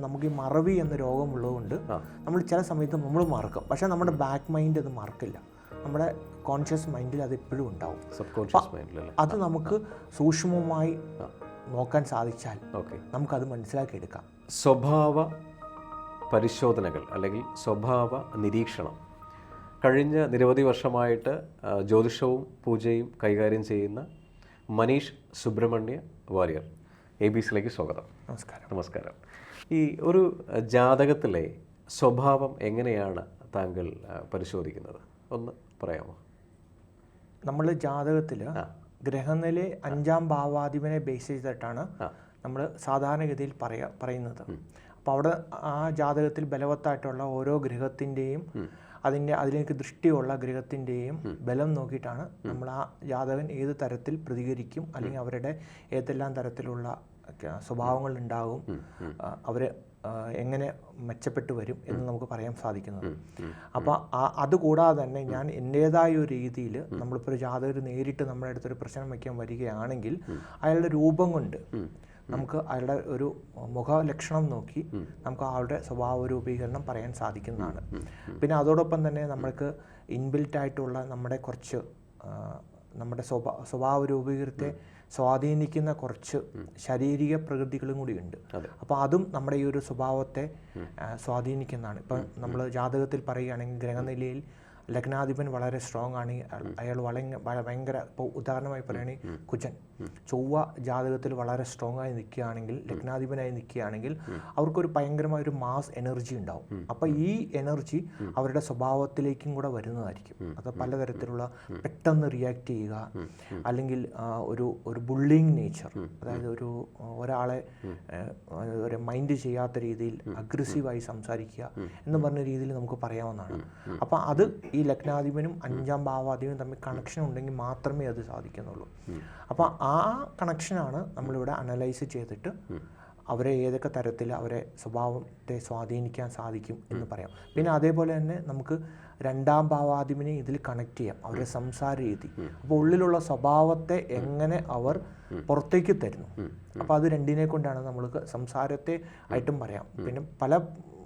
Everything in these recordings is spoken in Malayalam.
നമുക്ക് ഈ മറവി എന്ന രോഗമുള്ളതുകൊണ്ട്. നമ്മൾ ചില സമയത്ത് നമ്മൾ മറക്കും. പക്ഷേ നമ്മുടെ ബാക്ക് മൈൻഡ് അത് മറക്കില്ല. നമ്മുടെ കോൺഷ്യസ് മൈൻഡിൽ അത് എപ്പോഴും ഉണ്ടാവും. സബ് കോൺഷ്യസ് മൈൻഡിൽ അത് നമുക്ക് സൂക്ഷ്മമായി നോക്കാൻ സാധിച്ചാൽ ഓക്കെ. നമുക്കത് മനസ്സിലാക്കിയെടുക്കാം സ്വഭാവ പരിശോധനകൾ അല്ലെങ്കിൽ സ്വഭാവ നിരീക്ഷണം. കഴിഞ്ഞ നിരവധി വർഷമായിട്ട് ജ്യോതിഷവും പൂജയും കൈകാര്യം ചെയ്യുന്ന മനീഷ് സുബ്രഹ്മണ്യ വാര്യർ. എ ബി സിയിലേക്ക് സ്വാഗതം. നമസ്കാരം. നമസ്കാരം. ഈ ഒരു ജാതകത്തിലെ സ്വഭാവം എങ്ങനെയാണ് താങ്കൾ പരിശോധിക്കുന്നത്? ഒന്ന് പറയാമോ? നമ്മൾ ജാതകത്തിൽ. ഗ്രഹനിലെ അഞ്ചാം ഭാവാധിപനെ ബേസ് ചെയ്തിട്ടാണ്. നമ്മൾ സാധാരണഗതിയിൽ പറയാ പറയുന്നത്. അപ്പോൾ അവിടെ ആ ജാതകത്തിൽ ബലവത്തായിട്ടുള്ള ഓരോ ഗ്രഹത്തിന്റെയും അതിന്റെ അതിലേക്ക് ദൃഷ്ടിയുള്ള ഗ്രഹത്തിന്റെയും ബലം നോക്കിയിട്ടാണ് നമ്മൾ ആ ജാതകൻ ഏത് തരത്തിൽ പ്രതികരിക്കും അല്ലെങ്കിൽ അവരുടെ ഏതെല്ലാം തരത്തിലുള്ള സ്വഭാവങ്ങൾ ഉണ്ടാകും അവർ എങ്ങനെ മെച്ചപ്പെട്ടു വരും എന്ന് നമുക്ക് പറയാൻ സാധിക്കുന്നത്. അപ്പോൾ ആ അതുകൂടാതെ തന്നെ ഞാൻ എന്റേതായ ഒരു രീതിയിൽ നമ്മളിപ്പോൾ ഒരു ജാതകർ നേരിട്ട് നമ്മുടെ അടുത്തൊരു പ്രശ്നം വയ്ക്കാൻ വരികയാണെങ്കിൽ അയാളുടെ രൂപം കൊണ്ട് നമുക്ക് അയാളുടെ ഒരു മുഖലക്ഷണം നോക്കി നമുക്ക് ആളുടെ സ്വഭാവ രൂപീകരണം പറയാൻ സാധിക്കുന്നതാണ്. പിന്നെ അതോടൊപ്പം തന്നെ നമ്മൾക്ക് ഇൻബിൽറ്റ് ആയിട്ടുള്ള നമ്മുടെ കുറച്ച് നമ്മുടെ സ്വഭാ സ്വഭാവ രൂപീകരണത്തെ സ്വാധീനിക്കുന്ന കുറച്ച് ശാരീരിക പ്രകൃതികളും കൂടിയുണ്ട്. ഉണ്ട് അപ്പോൾ അതും നമ്മുടെ ഈ ഒരു സ്വഭാവത്തെ സ്വാധീനിക്കുന്നതാണ്. ഇപ്പം നമ്മൾ ജാതകത്തിൽ പറയുകയാണെങ്കിൽ ഗ്രഹനിലയിൽ ലഗ്നാധിപൻ വളരെ സ്ട്രോങ് ആണ്. അയാൾ- വളരെ വള- ഭയങ്കര ഇപ്പോൾ ഉദാഹരണമായി പറയുകയാണെങ്കിൽ കുജൻ. ചൊവ്വ ജാതകത്തിൽ വളരെ സ്ട്രോങ് ആയി നിൽക്കുകയാണെങ്കിൽ ലഗ്നാധിപനായി നിൽക്കുകയാണെങ്കിൽ അവർക്കൊരു ഭയങ്കരമായ ഒരു മാസ് എനർജി ഉണ്ടാവും. അപ്പോൾ ഈ എനർജി അവരുടെ സ്വഭാവത്തിലേക്കും കൂടെ വരുന്നതായിരിക്കും. അത് പലതരത്തിലുള്ള പെട്ടെന്ന് റിയാക്ട് ചെയ്യുക അല്ലെങ്കിൽ ഒരു ഒരു ബുള്ളിങ് നേച്ചർ അതായത് ഒരു ഒരാളെ ഒരു മൈൻഡ് ചെയ്യാത്ത രീതിയിൽ അഗ്രസീവായി സംസാരിക്കുക എന്ന് പറഞ്ഞ രീതിയിൽ നമുക്ക് പറയാവുന്നതാണ്. അപ്പോൾ അത് ഈ ലഗ്നാധിപനും അഞ്ചാം ഭാവാധിപനും തമ്മിൽ കണക്ഷൻ ഉണ്ടെങ്കിൽ മാത്രമേ അത് സാധിക്കുന്നുള്ളൂ. അപ്പോൾ ആ കണക്ഷനാണ് നമ്മളിവിടെ അനലൈസ് ചെയ്തിട്ട് അവരെ ഏതൊക്കെ തരത്തിൽ അവരെ സ്വഭാവത്തെ സ്വാധീനിക്കാൻ സാധിക്കും എന്ന് പറയാം. പിന്നെ അതേപോലെ തന്നെ നമുക്ക് രണ്ടാം ഭാവാധിപനെ ഇതിൽ കണക്ട് ചെയ്യാം അവരുടെ സംസാര രീതി. അപ്പോൾ ഉള്ളിലുള്ള സ്വഭാവത്തെ എങ്ങനെ അവർ പുറത്തേക്ക് തരുന്നു. അപ്പോൾ അത് രണ്ടിനെ കൊണ്ടാണ് നമ്മൾക്ക് സംസാരത്തെ ആയിട്ടും പറയാം. പിന്നെ പല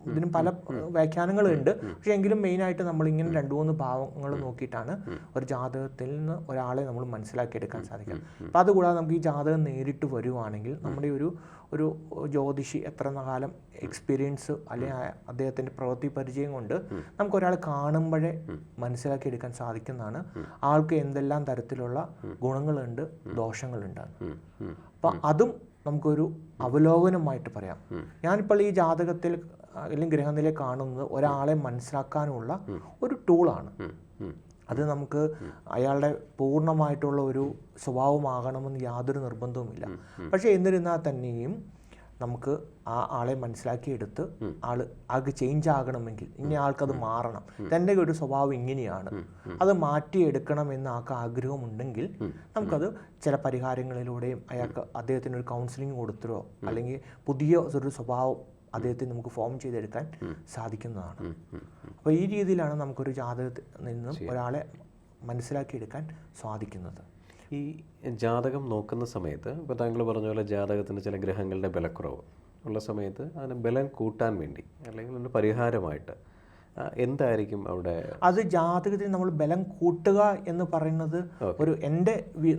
ഇതിനും പല വ്യാഖ്യാനങ്ങളുണ്ട്. പക്ഷേ എങ്കിലും മെയിനായിട്ട് നമ്മൾ ഇങ്ങനെ രണ്ട് മൂന്ന് ഭാവങ്ങൾ നോക്കിയിട്ടാണ് ഒരു ജാതകത്തിൽ നിന്ന് ഒരാളെ നമ്മൾ മനസ്സിലാക്കി എടുക്കാൻ സാധിക്കും അപ്പോൾ അതുകൂടാതെ നമുക്ക് ഈ ജാതകം നേരിട്ട് വരുവാണെങ്കിൽ നമ്മുടെ ഒരു ഒരു ജ്യോതിഷി എത്ര കാലം എക്സ്പീരിയൻസ് അല്ലെങ്കിൽ അദ്ദേഹത്തിന്റെ പ്രവൃത്തി പരിചയം കൊണ്ട് നമുക്ക് ഒരാൾ കാണുമ്പോഴേ മനസ്സിലാക്കി എടുക്കാൻ സാധിക്കുന്നതാണ്. ആൾക്ക് എന്തെല്ലാം തരത്തിലുള്ള ഗുണങ്ങളുണ്ട് ദോഷങ്ങളുണ്ട്. അപ്പം അതും നമുക്കൊരു അവലോകനമായിട്ട് പറയാം. ഞാനിപ്പോൾ ഈ ജാതകത്തിൽ അല്ലെങ്കിൽ ഗ്രഹനില കാണുന്നത് ഒരാളെ മനസ്സിലാക്കാനുള്ള ഒരു ടൂളാണ്. അത് നമുക്ക് അയാളുടെ പൂർണമായിട്ടുള്ള ഒരു സ്വഭാവമാകണമെന്ന് യാതൊരു നിർബന്ധവുമില്ല. പക്ഷേ എന്നിരുന്നാൽ തന്നെയും നമുക്ക് ആ ആളെ മനസ്സിലാക്കിയെടുത്ത് ആൾ ആൾക്ക് ചേഞ്ച് ആകണമെങ്കിൽ ഇനി ആൾക്കത് മാറണം. തന്റെ ഒരു സ്വഭാവം ഇങ്ങനെയാണ്. അത് മാറ്റിയെടുക്കണം എന്ന് ആൾക്ക് ആഗ്രഹമുണ്ടെങ്കിൽ നമുക്കത് ചില പരിഹാരങ്ങളിലൂടെയും അയാൾക്ക് അദ്ദേഹത്തിന് ഒരു കൗൺസിലിംഗ് കൊടുത്തോ അല്ലെങ്കിൽ പുതിയ ഒരു സ്വഭാവം അദ്ദേഹത്തിന് നമുക്ക് ഫോം ചെയ്തെടുക്കാൻ സാധിക്കുന്നതാണ്. അപ്പോൾ ഈ രീതിയിലാണ് നമുക്കൊരു ജാതകത്തിൽ നിന്നും ഒരാളെ മനസ്സിലാക്കിയെടുക്കാൻ സാധിക്കുന്നത്. ഈ ജാതകം നോക്കുന്ന സമയത്ത് ഇപ്പോൾ താങ്കൾ പറഞ്ഞ പോലെ ജാതകത്തിന്റെ ചില ഗ്രഹങ്ങളുടെ ബലക്കുറവ് ഉള്ള സമയത്ത് അതിന് ബലം കൂട്ടാൻ വേണ്ടി അല്ലെങ്കിൽ അതിന് പരിഹാരമായിട്ട് എന്തായിരിക്കും അവിടെ? അത് ജാതകത്തിൽ നമ്മൾ ബലം കൂട്ടുക എന്ന് പറയുന്നത് ഒരു എന്റെ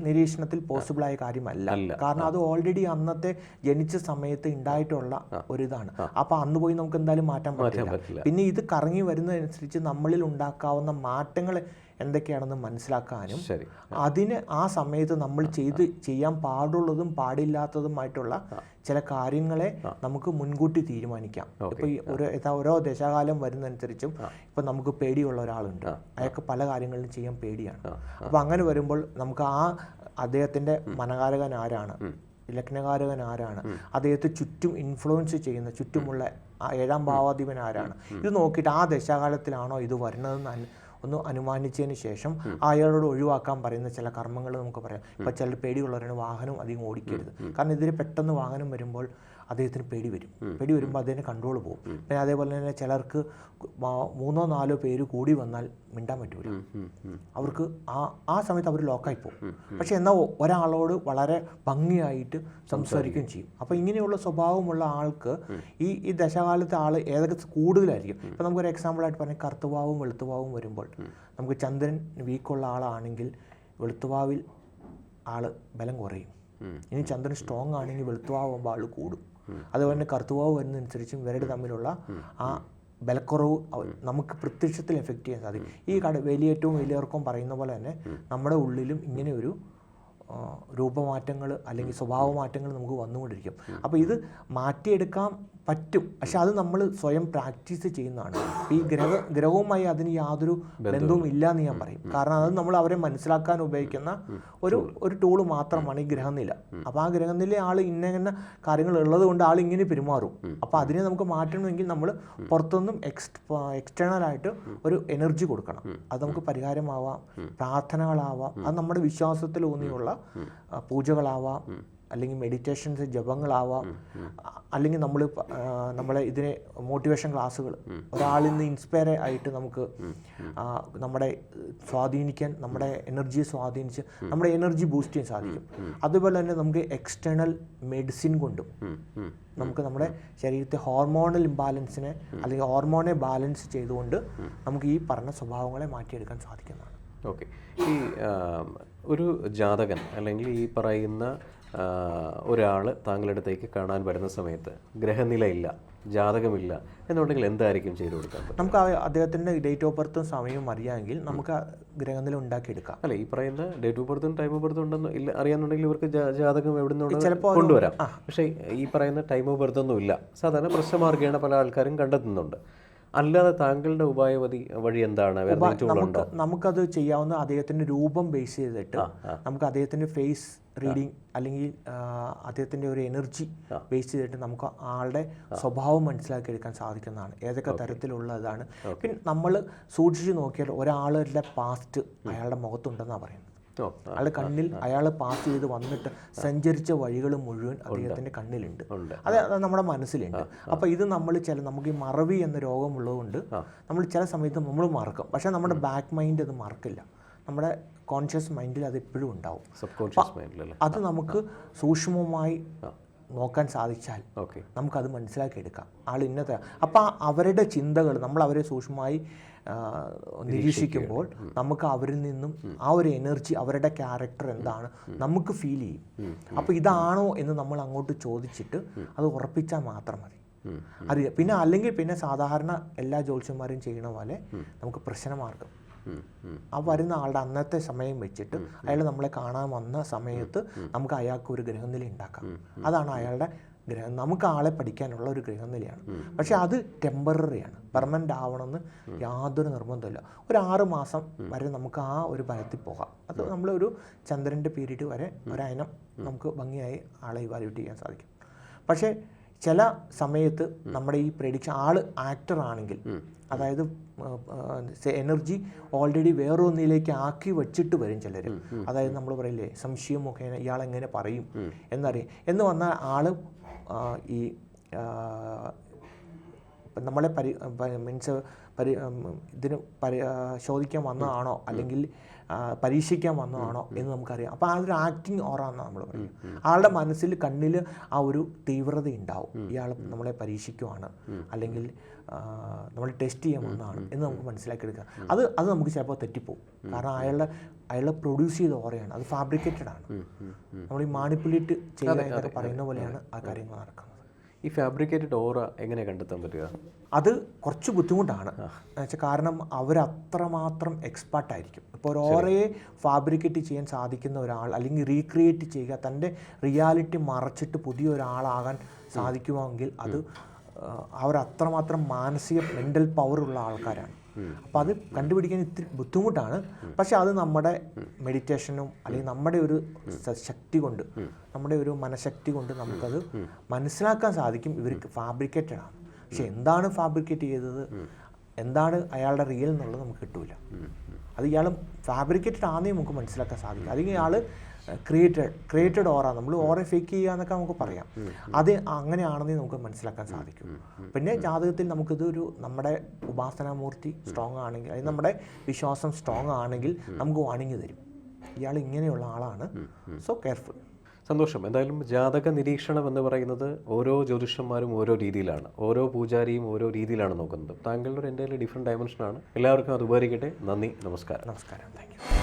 നിരീക്ഷണത്തിൽ പോസിബിൾ ആയ കാര്യമല്ല കാരണം അത് ഓൾറെഡി അന്നത്തെ ജനിച്ച സമയത്ത് ഉണ്ടായിട്ടുള്ള ഒരു ഇതാണ്. അപ്പൊ അന്ന് പോയി നമുക്ക് എന്തായാലും മാറ്റാൻ പറ്റില്ല. പിന്നെ ഇത് കറങ്ങി വരുന്നതനുസരിച്ച് നമ്മളിൽ ഉണ്ടാക്കാവുന്ന മാറ്റങ്ങൾ എന്തൊക്കെയാണെന്ന് മനസ്സിലാക്കാനും ശരി. അതിന് ആ സമയത്ത് നമ്മൾ ചെയ്ത് ചെയ്യാൻ പാടുള്ളതും പാടില്ലാത്തതുമായിട്ടുള്ള ചില കാര്യങ്ങളെ നമുക്ക് മുൻകൂട്ടി തീരുമാനിക്കാം. ഇപ്പൊ ഈ ഒരു യഥാ- ഓരോ ദശാകാലം വരുന്നതനുസരിച്ചും ഇപ്പൊ നമുക്ക് പേടിയുള്ള ഒരാളുണ്ട്. അയാൾക്ക് പല കാര്യങ്ങളിലും ചെയ്യാൻ പേടിയാണ്. അപ്പൊ അങ്ങനെ വരുമ്പോൾ നമുക്ക് ആ അദ്ദേഹത്തിന്റെ മനകാരകൻ ആരാണ്? ലഗ്നകാരകൻ ആരാണ്? അദ്ദേഹത്തെ ചുറ്റും ഇൻഫ്ലുവൻസ് ചെയ്യുന്ന ചുറ്റുമുള്ള ഏഴാം ഭാവാധിപൻ ആരാണ്? ഇത് നോക്കിയിട്ട് ആ ദശാകാലത്തിലാണോ ഇത് വരുന്നതെന്ന് ഒന്ന് അനുമാനിച്ചതിന് ശേഷം അയാളോട് ഒഴിവാക്കാൻ പറയുന്ന ചില കർമ്മങ്ങൾ നമുക്ക് പറയാം. ഇപ്പൊ ചില പേടിയുള്ളവരാണ് വാഹനം അധികം ഓടിക്കരുത്. കാരണം ഇതിൽ പെട്ടെന്ന് വാഹനം വരുമ്പോൾ അദ്ദേഹത്തിന് പേടി വരും. പേടി വരുമ്പോൾ അദ്ദേഹത്തിന് കൺട്രോൾ പോകും പിന്നെ അതേപോലെ തന്നെ ചിലർക്ക് മൂന്നോ നാലോ പേര് കൂടി വന്നാൽ മിണ്ടാൻ പറ്റൂല. അവർക്ക് ആ ആ സമയത്ത് അവർ ലോക്കായി പോകും പക്ഷെ എന്നാൽ ഒരാളോട് വളരെ ഭംഗിയായിട്ട് സംസാരിക്കുകയും ചെയ്യും. അപ്പോൾ ഇങ്ങനെയുള്ള സ്വഭാവമുള്ള ആൾക്ക് ഈ ഈ ദശകാലത്തെ ആൾ ഏതൊക്കെ കൂടുതലായിരിക്കും? ഇപ്പം നമുക്കൊരു എക്സാമ്പിളായിട്ട് പറഞ്ഞാൽ കറുത്തുവാവും വെളുത്തുവാവും വരുമ്പോൾ നമുക്ക് ചന്ദ്രൻ വീക്കുള്ള ആളാണെങ്കിൽ വെളുത്തുവാവിൽ ആൾ ബലം കുറയും. ഇനി ചന്ദ്രൻ സ്ട്രോങ് ആണെങ്കിൽ വെളുത്തുവാവുമ്പോൾ ആൾ കൂടും. അതുപോലെ തന്നെ കർത്തുവാവ് വരുന്നതനുസരിച്ചും ഇവരുടെ തമ്മിലുള്ള ആ ബലക്കുറവ് നമുക്ക് പ്രത്യക്ഷത്തിൽ എഫക്റ്റ് ചെയ്യാൻ സാധിക്കും. ഈ കട വലിയേറ്റവും വലിയവർക്കും പറയുന്ന പോലെ തന്നെ നമ്മുടെ ഉള്ളിലും ഇങ്ങനെ ഒരു രൂപമാറ്റങ്ങൾ അല്ലെങ്കിൽ സ്വഭാവ മാറ്റങ്ങൾ നമുക്ക് വന്നുകൊണ്ടിരിക്കും. അപ്പോൾ ഇത് മാറ്റിയെടുക്കാൻ പറ്റും. പക്ഷെ അത് നമ്മൾ സ്വയം പ്രാക്ടീസ് ചെയ്യുന്നതാണ്. ഈ ഗ്രഹ ഗ്രഹവുമായി അതിന് യാതൊരു ബന്ധവും ഇല്ല എന്ന് ഞാൻ പറയും. കാരണം അത് നമ്മൾ അവരെ മനസ്സിലാക്കാൻ ഉപയോഗിക്കുന്ന ഒരു ഒരു ടൂൾ മാത്രമാണ് ഈ ഗ്രഹനില. അപ്പോൾ ആ ഗ്രഹനില ആൾ ഇന്ന ഇന്ന കാര്യങ്ങൾ ഉള്ളത് കൊണ്ട് ആൾ ഇങ്ങനെ പെരുമാറും. അപ്പോൾ അതിനെ നമുക്ക് മാറ്റണമെങ്കിൽ നമ്മൾ പുറത്തുനിന്നും എക്സ് എക്സ്റ്റേണൽ ആയിട്ട് ഒരു എനർജി കൊടുക്കണം. അത് നമുക്ക് പരിഹാരമാവാം. പ്രാർത്ഥനകളാവാം. അത് നമ്മുടെ വിശ്വാസത്തിൽ ഊന്നിയുള്ള പൂജകളാവാം അല്ലെങ്കിൽ മെഡിറ്റേഷൻസ് ജപങ്ങളാവാം അല്ലെങ്കിൽ നമ്മൾ നമ്മളെ ഇതിനെ മോട്ടിവേഷൻ ക്ലാസ്സുകൾ ഒരാളിൽ നിന്ന് ഇൻസ്പയർ ആയിട്ട് നമുക്ക് നമ്മുടെ സ്വാധീനിക്കാൻ നമ്മുടെ എനർജിയെ സ്വാധീനിച്ച് നമ്മുടെ എനർജി ബൂസ്റ്റ് ചെയ്യാൻ സാധിക്കും അതുപോലെ തന്നെ നമുക്ക് എക്സ്റ്റേണൽ മെഡിസിൻ കൊണ്ടും. നമുക്ക് നമ്മുടെ ശരീരത്തെ ഹോർമോണൽ ഇംബാലൻസിനെ അല്ലെങ്കിൽ ഹോർമോണെ ബാലൻസ് ചെയ്തുകൊണ്ട് നമുക്ക് ഈ പറഞ്ഞ സ്വഭാവങ്ങളെ മാറ്റിയെടുക്കാൻ സാധിക്കുന്നതാണ് ഓക്കെ ഈ ഒരു ജാതകൻ അല്ലെങ്കിൽ ഈ പറയുന്ന ഒരാൾ താങ്കളുടെ അടുത്തേക്ക് കാണാൻ വരുന്ന സമയത്ത് ഗ്രഹനില ഇല്ല ജാതകമില്ല എന്നുണ്ടെങ്കിൽ എന്തായിരിക്കും ചെയ്തു കൊടുക്കാൻ നമുക്ക് അദ്ദേഹത്തിന്റെ ഡേറ്റ് ഓഫ് ബർത്തും സമയവും അറിയാമെങ്കിൽ നമുക്ക് ഗ്രഹനില ഉണ്ടാക്കിയെടുക്കാം. അല്ല ഈ പറയുന്ന ഡേറ്റ് ഓഫ് ബർത്തും ടൈം ഓഫ് ബർത്തും ഉണ്ടെന്ന് ഇല്ല അറിയാന്നുണ്ടെങ്കിൽ ഇവർക്ക് ജാതകം എവിടെ നിന്നുള്ളത് ചിലപ്പോൾ കൊണ്ടുവരാം. പക്ഷേ ഈ പറയുന്ന ടൈം ഓഫ് ബർത്ത് ഒന്നും ഇല്ല. സാധാരണ പ്രശ്നമാർഗമാണ് പല ആൾക്കാരും കണ്ടെത്തുന്നുണ്ട്. അല്ലാതെ താങ്കളുടെ ഉപായവതി വഴി എന്താണ്? നമുക്ക് നമുക്കത് ചെയ്യാവുന്ന അദ്ദേഹത്തിന്റെ രൂപം ബേസ് ചെയ്തിട്ട് നമുക്ക് അദ്ദേഹത്തിന്റെ ഫേസ് റീഡിങ് അല്ലെങ്കിൽ അദ്ദേഹത്തിന്റെ ഒരു എനർജി ബേസ് ചെയ്തിട്ട് നമുക്ക് ആളുടെ സ്വഭാവം മനസ്സിലാക്കി എടുക്കാൻ സാധിക്കുന്നതാണ്. ഏതൊക്കെ തരത്തിലുള്ളതാണ് പിന്നെ നമ്മൾ സൂക്ഷിച്ച് നോക്കിയാൽ ഒരാളുടെ പാസ്റ്റ് അയാളുടെ മുഖത്തുണ്ടെന്നാണ് പറയുന്നത്. അയാളുടെ കണ്ണിൽ അയാൾ പാസ് ചെയ്ത് വന്നിട്ട് സഞ്ചരിച്ച വഴികൾ മുഴുവൻ അദ്ദേഹത്തിന്റെ കണ്ണിലുണ്ട്. അത് നമ്മുടെ മനസ്സിലുണ്ട്. അപ്പോൾ ഇത് നമ്മൾ ചില നമുക്ക് ഈ മറവി എന്ന രോഗമുള്ളതുകൊണ്ട് നമ്മൾ ചില സമയത്ത് നമ്മൾ മറക്കും. പക്ഷേ നമ്മുടെ ബാക്ക് മൈൻഡ് അത് മറക്കില്ല. നമ്മുടെ കോൺഷ്യസ് മൈൻഡിൽ അത് എപ്പോഴും ഉണ്ടാവും. സബ് കോൺഷ്യസ് മൈൻഡിലല്ലേ? അത് നമുക്ക് സൂക്ഷ്മമായി നോക്കാൻ സാധിച്ചാൽ ഓക്കെ. നമുക്കത് മനസ്സിലാക്കിയെടുക്കാം. ആൾ ഇന്നത്തെ അപ്പോൾ അവരുടെ ചിന്തകൾ നമ്മൾ അവരെ സൂക്ഷ്മമായി നിരീക്ഷിക്കുമ്പോൾ നമുക്ക് അവരിൽ നിന്നും ആ ഒരു എനർജി അവരുടെ ക്യാരക്ടർ എന്താണ് നമുക്ക് ഫീൽ ചെയ്യും. അപ്പോൾ ഇതാണോ എന്ന് നമ്മൾ അങ്ങോട്ട് ചോദിച്ചിട്ട് അത് ഉറപ്പിച്ചാൽ മാത്രം മതി. അറിയാം പിന്നെ അല്ലെങ്കിൽ പിന്നെ സാധാരണ എല്ലാ ജോത്സ്യന്മാരും ചെയ്യണ പോലെ നമുക്ക് പ്രശ്നമാർഗം ആ വരുന്ന ആളുടെ അന്നത്തെ സമയം വെച്ചിട്ട് അയാൾ നമ്മളെ കാണാൻ വന്ന സമയത്ത് നമുക്ക് അയാൾക്ക് ഒരു ഗ്രഹനില ഉണ്ടാക്കാം. അതാണ് അയാളുടെ ഗ്രഹം നമുക്ക് ആളെ പഠിക്കാനുള്ള ഒരു ഗ്രഹനിലയാണ് പക്ഷെ അത് ടെമ്പററിയാണ് പെർമനന്റ് ആവണമെന്ന് യാതൊരു നിർബന്ധമില്ല ഒരു ആറ് മാസം വരെ നമുക്ക് ആ ഒരു ഫലത്തിൽ പോകാം. അത് നമ്മളൊരു ചന്ദ്രന്റെ പീരീഡ് വരെ ഒരയനം നമുക്ക് ഭംഗിയായി ആളെ ഇവാലുവേറ്റ് ചെയ്യാൻ സാധിക്കും. പക്ഷേ ചില സമയത്ത് നമ്മുടെ ഈ പ്രഡിക്ഷൻ ആൾ ആക്ടർ ആണെങ്കിൽ അതായത് എനർജി ഓൾറെഡി വേറൊന്നിലേക്ക് ആക്കി വെച്ചിട്ട് വരും ചിലർ അതായത് നമ്മൾ പറയില്ലേ സംശയം മുഖേന ഇയാൾ എങ്ങനെ പറയും? എന്നറിയാം. എന്ന് വന്നാൽ ആൾ ഈ നമ്മളെ പരി മീൻസ് പരി ഇതിന് പരി ചോദിക്കാൻ വന്നതാണോ? അല്ലെങ്കിൽ പരീക്ഷിക്കാൻ വന്നതാണോ എന്ന് നമുക്കറിയാം. അപ്പോൾ ആ ഒരു ആക്ടിങ് ഓറാന്ന് നമ്മൾ പറയും ആളുടെ മനസ്സിൽ കണ്ണിൽ ആ ഒരു തീവ്രത ഉണ്ടാവും ഇയാൾ നമ്മളെ പരീക്ഷിക്കുവാണ്. അല്ലെങ്കിൽ നമ്മൾ ടെസ്റ്റ് ചെയ്യാൻ വന്നതാണ് എന്ന് നമുക്ക് മനസ്സിലാക്കിയെടുക്കുക. അത് അത് നമുക്ക് ചിലപ്പോൾ തെറ്റിപ്പോവും. കാരണം അയാളുടെ അയാളെ പ്രൊഡ്യൂസ് ചെയ്ത ഓറയാണ് അത് ഫാബ്രിക്കേറ്റഡ് ആണ്. നമ്മൾ ഈ മാണിപ്പുലേറ്റ് ചെയ്യുക എന്നൊക്കെ പറയുന്ന പോലെയാണ് ആ കാര്യങ്ങൾ നടക്കുന്നത്. ഈ ഫാബ്രിക്കേറ്റഡ് ഓറ എങ്ങനെ കണ്ടെത്താൻ പറ്റുക? അത് കുറച്ച് ബുദ്ധിമുട്ടാണ്. എന്നുവെച്ചാൽ കാരണം അവരത്രമാത്രം എക്സ്പേർട്ട് ആയിരിക്കും. ഇപ്പോൾ ഒരു ഓറയെ ഫാബ്രിക്കേറ്റ് ചെയ്യാൻ സാധിക്കുന്ന ഒരാൾ അല്ലെങ്കിൽ റീക്രിയേറ്റ് ചെയ്യുക തന്റെ റിയാലിറ്റി മറച്ചിട്ട് പുതിയ ഒരാളാകാൻ സാധിക്കുമെങ്കിൽ അത് അവർ അത്രമാത്രം മാനസിക മെന്റൽ പവറുള്ള ആൾക്കാരാണ്. അപ്പോൾ അത് കണ്ടുപിടിക്കാൻ ഇത്തിരി ബുദ്ധിമുട്ടാണ്. പക്ഷെ അത് നമ്മുടെ മെഡിറ്റേഷനും അല്ലെങ്കിൽ നമ്മുടെ ഒരു ശക്തി കൊണ്ട് നമ്മുടെ ഒരു മനഃശക്തി കൊണ്ട് നമുക്കത് മനസ്സിലാക്കാൻ സാധിക്കും. ഇവർക്ക് ഫാബ്രിക്കേറ്റഡ് ആണ്. പക്ഷെ എന്താണ് ഫാബ്രിക്കേറ്റ് ചെയ്തത്? എന്താണ് അയാളുടെ റിയൽ എന്നുള്ളത് നമുക്ക് കിട്ടൂല. അത് ഇയാൾ ഫാബ്രിക്കേറ്റഡ് ആണെന്നേ നമുക്ക് മനസ്സിലാക്കാൻ സാധിക്കും. അല്ലെങ്കിൽ ഇയാൾ ക്രിയേറ്റഡ് ക്രിയേറ്റഡ് ഓറ നമ്മൾ ഓറ ഫേക്ക് ചെയ്യുക എന്നൊക്കെ നമുക്ക് പറയാം. അത് അങ്ങനെയാണെന്ന് നമുക്ക് മനസ്സിലാക്കാൻ സാധിക്കും. പിന്നെ ജാതകത്തിൽ നമുക്കിതൊരു നമ്മുടെ ഉപാസനാമൂർത്തി സ്ട്രോങ് ആണെങ്കിൽ അതായത് നമ്മുടെ വിശ്വാസം സ്ട്രോങ് ആണെങ്കിൽ നമുക്ക് വാണിംഗ് തരും. ഇയാൾ ഇങ്ങനെയുള്ള ആളാണ്. സോ കെയർഫുൾ സന്തോഷം. എന്തായാലും ജാതക നിരീക്ഷണം എന്ന് പറയുന്നത് ഓരോ ജ്യോതിഷന്മാരും ഓരോ രീതിയിലാണ്. ഓരോ പൂജാരിയും ഓരോ രീതിയിലാണ് നോക്കുന്നത്. താങ്കളുടെ ഒരു എന്റെ ഡിഫറെന്റ് ഡയമെൻഷനാണ് എല്ലാവർക്കും അത് ഉപകരിക്കട്ടെ. നന്ദി. നമസ്കാരം. നമസ്കാരം. Thank you